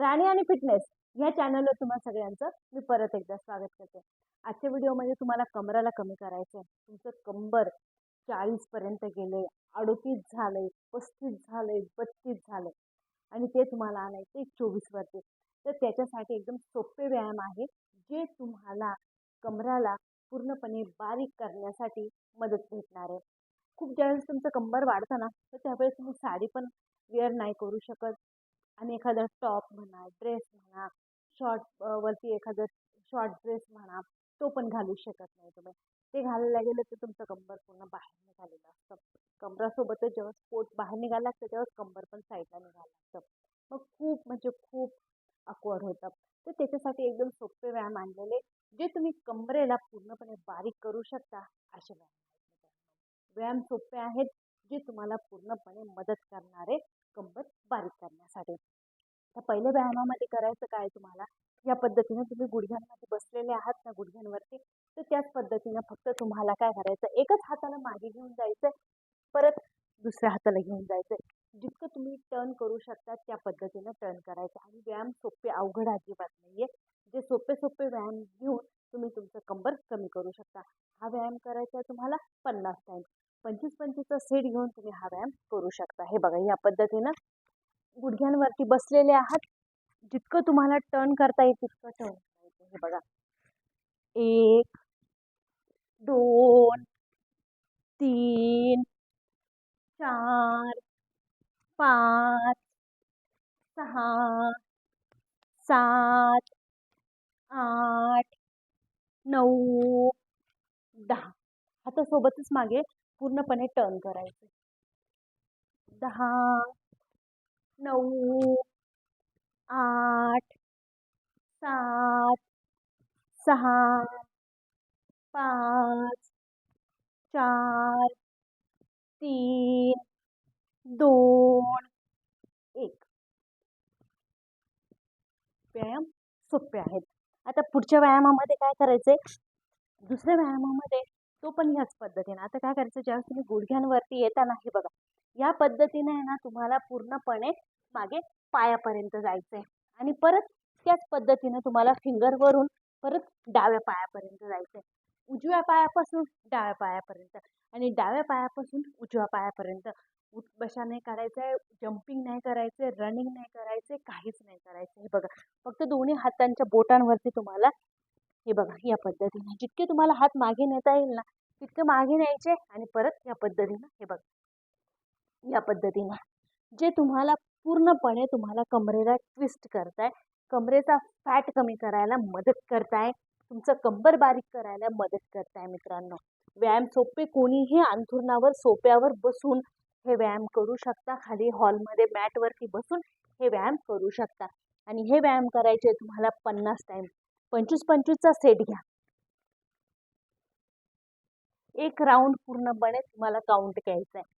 राणी आणि फिटनेस ह्या चॅनलवर तुम्हा सगळ्यांचं मी परत एकदा स्वागत करते. आजच्या व्हिडिओमध्ये तुम्हाला कमराला कमी करायचं आहे. तुमचं कंबर चाळीसपर्यंत गेले अडोतीस झाले पस्तीस झाले बत्तीस झाले आणि ते तुम्हाला आणायचं आहे चोवीसवरती तर त्याच्यासाठी एकदम सोपे व्यायाम आहे जे तुम्हाला कमराला पूर्णपणे बारीक करण्यासाठी मदत भेटणार आहे. खूप ज्यावेळेस तुमचं कंबर वाढतं ना तर त्यावेळेस तुम्ही साडी पण वेअर नाही करू शकत. आणि एखादा टॉप म्हणा ड्रेस म्हणा शॉर्ट वरती एखादं शॉर्ट ड्रेस म्हणा तो पण घालू शकत नाही तुम्ही. ते घालायला गेलं तर तुमचं कंबर पूर्ण बाहेर निघालेलं असतं. कंबरासोबतच जेव्हा स्पोर्ट बाहेर निघाला लागतं तेव्हाच कंबर पण साईडला निघायला लागतं मग खूप म्हणजे खूप अकवर्ड होतं. तर त्याच्यासाठी एकदम सोपे व्यायाम आणलेले जे तुम्ही कंबरेला पूर्णपणे बारीक करू शकता असे व्यायाम व्यायाम सोपे आहेत जे तुम्हाला पूर्णपणे मदत करणारे कंबर बारीक करण्यासाठी. तर पहिल्या व्यायामामध्ये करायचं काय तुम्हाला? या पद्धतीने तुम्ही गुडघ्यांमध्ये बसलेले आहात ना गुडघ्यांवरती तर त्याच पद्धतीनं फक्त तुम्हाला काय करायचं एकच हाताला मागे घेऊन जायचं परत दुसऱ्या हाताला घेऊन जायचं जितकं तुम्ही टर्न करू शकता त्या पद्धतीनं टर्न करायचं. आणि व्यायाम सोपे अवघड अजिबात नाही आहे जे सोपे सोपे व्यायाम घेऊन तुम्ही तुमचं कंबर कमी करू शकता. हा व्यायाम करायचा आहे तुम्हाला पन्नास टाईम पंचवीस पंचवीसचा सेट घेऊन तुम्ही हा व्यायाम करू शकता. हे बघा या पद्धतीनं गुडघ्यांवरती बसलेले आहात. जितकं तुम्हाला टर्न करता येईल तितकं टर्न करायचं हे बघा. एक दोन तीन चार पाच सहा सात आठ नऊ दहा. हातासोबतच मागे पूर्णपणे टर्न करायचं. दहा नऊ आठ सात सहा पाच चार तीन दोन एक. व्यायाम सोपे आहेत. आता पुढच्या व्यायामामध्ये काय करायचंय? दुसऱ्या व्यायामामध्ये तो पण ह्याच पद्धतीने. आता काय करायचं? ज्यावेळेस तुम्ही गुडघ्यांवरती येताना हे बघा. या पद्धतीने आहे ना तुम्हाला पूर्णपणे मागे पायापर्यंत जायचं आहे आणि परत त्याच पद्धतीनं तुम्हाला फिंगरवरून परत डाव्या पायापर्यंत जायचं आहे उजव्या पायापासून डाव्या पायापर्यंत आणि डाव्या पायापासून उजव्या पायापर्यंत. उठ बशा नाही करायचं आहे जम्पिंग नाही करायचं आहे रनिंग नाही करायचं आहे काहीच नाही करायचं हे बघा फक्त दोन्ही हातांच्या बोटांवरती तुम्हाला हे बघा या पद्धतीने जितके तुम्हाला हात मागे नेता येईल ना तितके मागे न्यायचे आणि परत या पद्धतीनं हे बघा. या पद्धतीनं. जे तुम्हाला पूर्णपणे तुम्हाला कमरेला ट्विस्ट करताय कमरेचा फॅट कमी करायला मदत करताय तुमचं कंबर बारीक करायला मदत करताय मित्रांनो. व्यायाम सोपे कोणीही अंथरुणावर सोप्यावर बसून हे व्यायाम करू शकता. खाली हॉलमध्ये मॅटवरती बसून हे व्यायाम करू शकता. आणि हे व्यायाम करायचे तुम्हाला पन्नास टाइम पंचवीस पंचवीसचा सेट घ्या. एक राऊंड पूर्णपणे तुम्हाला काउंट घ्यायचा आहे.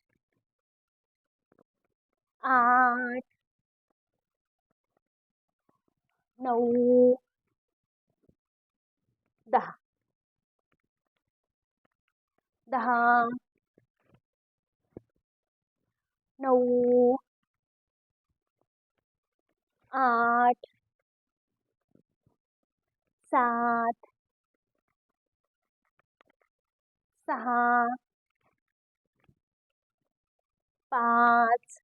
आठ नऊ दहा दहा नऊ आठ सात सहा पाच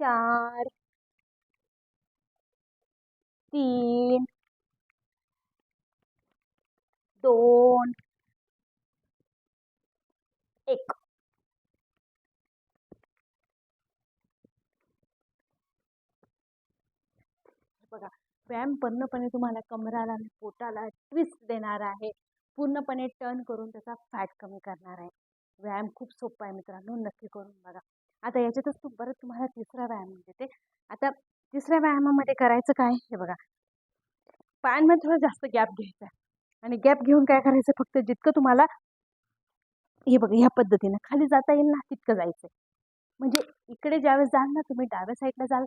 चार तीन दोन एक. बघा व्यायाम पूर्णपणे तुम्हाला कमराला आणि पोटाला ट्विस्ट देणार आहे. पूर्णपणे टर्न करून त्याचा फॅट कमी करणार आहे. व्यायाम खूप सोपा आहे मित्रांनो नक्की करून बघा. आता याच्यातच तू परत तुम्हाला तिसरा व्यायाम म्हणजे देते आता तिसऱ्या व्यायामामध्ये करायचं काय? हे बघा. पायांमध्ये थोडं जास्त गॅप घ्यायचा. आणि गॅप घेऊन काय करायचं? फक्त जितकं तुम्हाला हे बघा ह्या पद्धतीनं खाली जाता येईल ना तितकं जायचं म्हणजे इकडे ज्यावेळेस जाल ना तुम्ही डाव्या साईडला जाल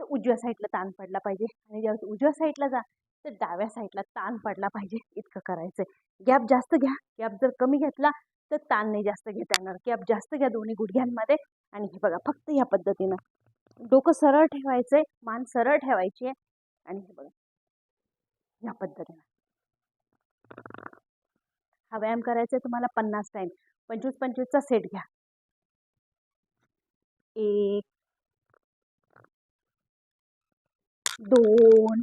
तर उजव्या साईडला ताण पडला पाहिजे. आणि ज्यावेळेस उजव्या साईडला जा तर डाव्या साईडला ताण पडला पाहिजे इतकं करायचं आहे गॅप जास्त घ्या. गॅप जर कमी घेतला तर ताण नाही जास्त घेता येणार. गॅप जास्त घ्या दोन्ही गुडघ्यांमध्ये आणि हे बघा फक्त ह्या पद्धतीनं. डोकं सरळ ठेवायचं आहे मान सरळ ठेवायची आहे आणि हे बघा ह्या पद्धतीनं. हा व्यायाम करायचा आहे तुम्हाला पन्नास टाईम पंचवीस पंचवीसचा सेट घ्या. एक दोन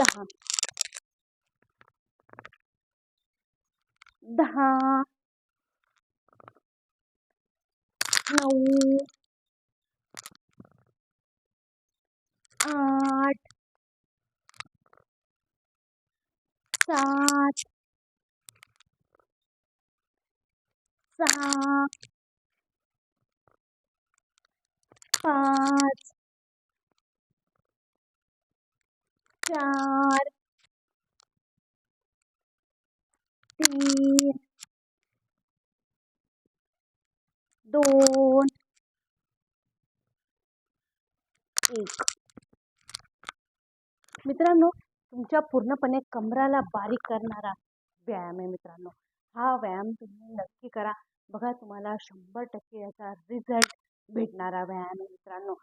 दहा. दहा. नऊ. आठ. सात. सहा. पाच. चार तीन। दोन एक। मित्रांनो, तुमच्या पूर्णपणे कमराला बारीक करणारा व्यायाम आहे मित्रांनो. हा व्यायाम तुम्ही नक्की करा. बघा, तुम्हाला शंभर टक्के याचा रिझल्ट भेटणारा व्यायाम आहे मित्रांनो.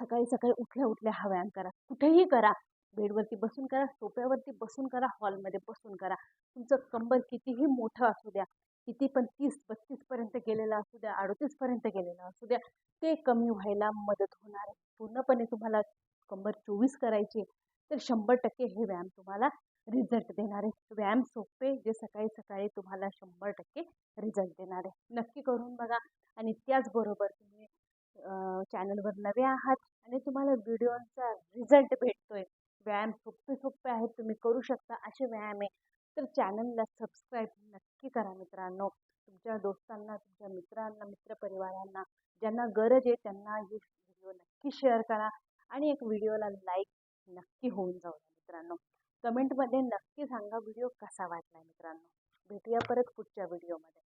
सकाळी सकाळी उठल्या उठल्या हा व्यायाम करा. कुठेही करा. बेडवरती बसून करा सोप्यावरती बसून करा हॉलमध्ये बसून करा. तुमचं कंबर कितीही मोठं असू द्या किती पण तीस बत्तीसपर्यंत गेलेलं असू द्या अडतीसपर्यंत गेलेलं असू द्या ते कमी व्हायला मदत होणार आहे. पूर्णपणे तुम्हाला कंबर चोवीस करायची तर शंभर टक्के हे व्यायाम तुम्हाला रिझल्ट देणार आहे. व्यायाम सोपे जे सकाळी सकाळी तुम्हाला शंभर टक्के रिझल्ट देणार आहे. नक्की करून बघा आणि त्याचबरोबर चॅनलवर नवे आहात आणि तुम्हाला व्हिडिओचा रिझल्ट भेटतोय. व्यायाम सोपे सोपे आहेत तुम्ही करू शकता असे व्यायाम आहे. तर चॅनलला सबस्क्राईब नक्की करा मित्रांनो. तुमच्या दोस्तांना तुमच्या मित्रांना मित्रपरिवारांना ज्यांना गरज आहे त्यांना हे व्हिडिओ नक्की शेअर करा आणि एक व्हिडिओला लाईक नक्की होऊन जाऊ द्या मित्रांनो. कमेंटमध्ये नक्की सांगा व्हिडिओ कसा वाटला मित्रांनो. भेटूया परत पुढच्या व्हिडिओमध्ये.